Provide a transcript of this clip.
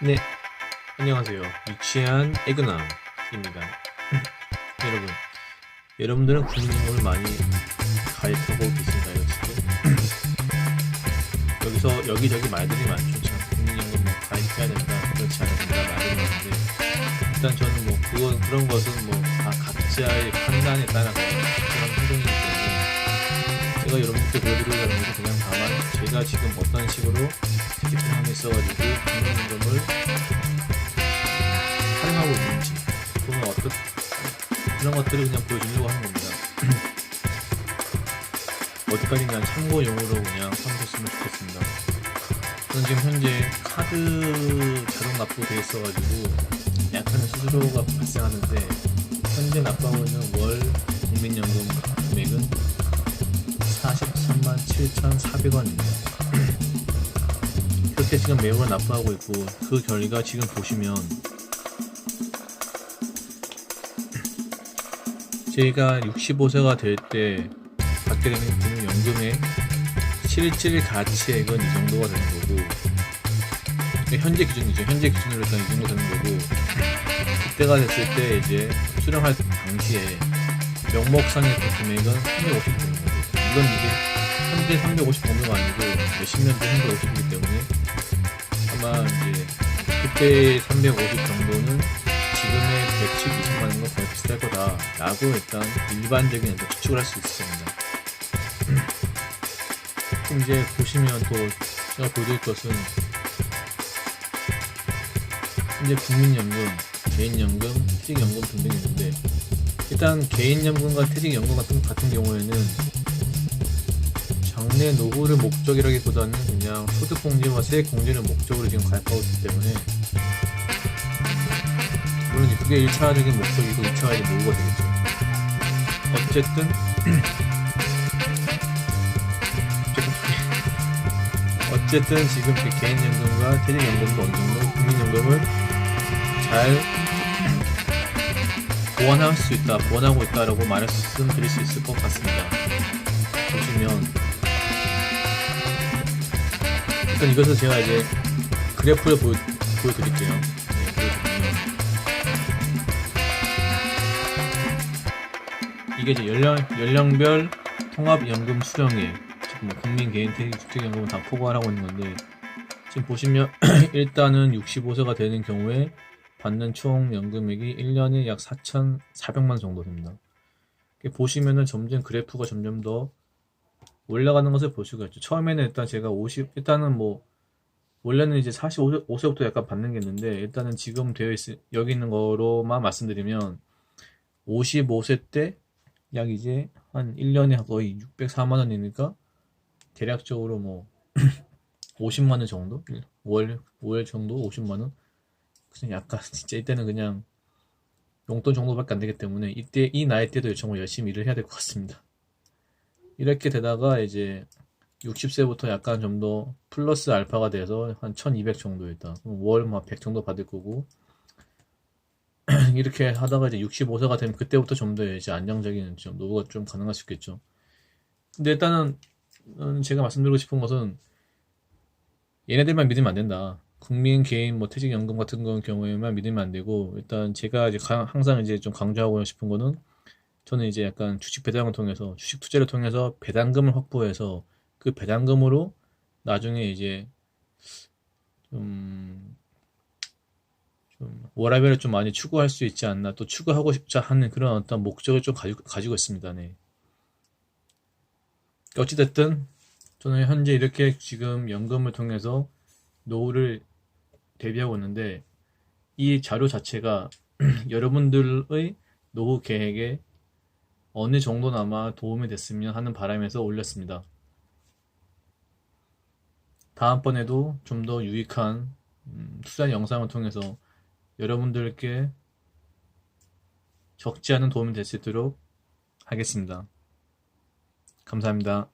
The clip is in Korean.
네, 안녕하세요. 유치한 에그남입니다. 여러분, 여러분들은 국민연금을 많이 가입하고 계신가요, 지금? 여기서 여기저기 말들이 많죠. 참, 국민연금 뭐 가입해야 된다, 그렇지 않아야 된다 말이 많은데 일단 저는 뭐 그건 그런 것은 뭐 다 각자의 판단에 따라서 보여드리려는 것은 그냥 다만 제가 지금 어떤 식으로 하고 있어가지고 국민연금을 활용하고 있는지 또는 어떤 그런 것들을 그냥 보여주려고 하는 겁니다. 어디까지 그냥 참고용으로 그냥 삼으셨으면 좋겠습니다. 저는 지금 현재 카드 자동 납부가 돼 있어가지고 약간의 수수료가 발생하는데 현재 납부하고 있는 월 1,400원입니다. 그렇게 지금 매우 납부하고 있고 그 결과 지금 보시면 제가 65세가 될 때 받게 되는 금융 연금의 실질 가치액은 이 정도가 되는 거고 현재 기준이죠. 현재 기준으로 일단 이 정도 되는 거고 그때가 됐을 때 이제 수령할 당시에 명목상의 금액은 350 되는 거고 이건 이제 3대 350 먹는 거 아니고 몇십 년째 350이기 때문에 아마 이제 그때 350 정도는 지금의 110, 20만 원과 거의 비슷할 거다라고 일단 일반적인 일단 추측을 할 수 있습니다. 그럼 이제 보시면 또 제가 보여드릴 것은 이제 국민연금, 개인연금, 퇴직연금 등등이 있는데 일단 개인연금과 퇴직연금 같은, 같은 경우에는 장래 노후를 목적이라기보다는 그냥 소득 공제와 세액 공제를 목적으로 지금 있기 때문에 물론 그게 1차적인 목적이고 2차적인 노후가 되겠죠. 어쨌든 어쨌든 지금 그 개인연금과 퇴직연금도 어느 정도 국민연금을 잘 보완할 수 있다, 보완하고 있다라고 말씀드릴 수 있을 것 같습니다. 보시면 일단 이것을 제가 이제 그래프를 보여, 보여드릴게요. 네, 보여드리면 이게 이제 연령, 연령별 통합연금 수령액, 뭐 국민 개인 퇴직연금은 다 포괄하고 있는 건데, 지금 보시면 일단은 65세가 되는 경우에 받는 총 연금액이 1년에 약 4,400만 원 정도 됩니다. 보시면은 점점 그래프가 점점 더 올라가는 것을 볼 수가 있죠. 처음에는 일단 제가 50, 일단은 뭐, 원래는 이제 45세부터 약간 받는 게 있는데, 일단은 지금 되어 있, 여기 있는 거로만 말씀드리면, 55세 때 약 이제 한 1년에 거의 604만 원이니까, 대략적으로 뭐, 50만 원 정도? 월, 월 정도 50만 원? 그냥 약간, 진짜 이때는 그냥 용돈 정도밖에 안 되기 때문에, 이때, 이 나이 때도 정말 열심히 일을 해야 될 것 같습니다. 이렇게 되다가 이제 60세부터 약간 좀 더 플러스 알파가 돼서 한 1200 정도 있다. 월막 100 정도 받을 거고 이렇게 하다가 이제 65세가 되면 그때부터 좀 더 이제 안정적인 좀 노후가 좀 가능할 수 있겠죠. 근데 일단은 음, 제가 말씀드리고 싶은 것은 얘네들만 믿으면 안 된다. 국민 개인 뭐 퇴직연금 같은 건 경우에만 믿으면 안 되고 일단 제가 이제 가- 항상 이제 좀 강조하고 싶은 거는 저는 이제 약간 주식 배당을 통해서 주식 투자를 통해서 배당금을 확보해서 그 배당금으로 나중에 이제 좀, 좀 워라밸을 좀 많이 추구할 수 있지 않나 또 추구하고 싶자 하는 그런 어떤 목적을 좀 가지고, 가지고 있습니다. 네. 어찌됐든 저는 현재 이렇게 지금 연금을 통해서 노후를 대비하고 있는데 이 자료 자체가 여러분들의 노후 계획에 어느 정도나마 도움이 됐으면 하는 바람에서 올렸습니다. 다음번에도 좀 더 유익한 음, 투자 영상을 통해서 여러분들께 적지 않은 도움이 될 수 있도록 하겠습니다. 감사합니다.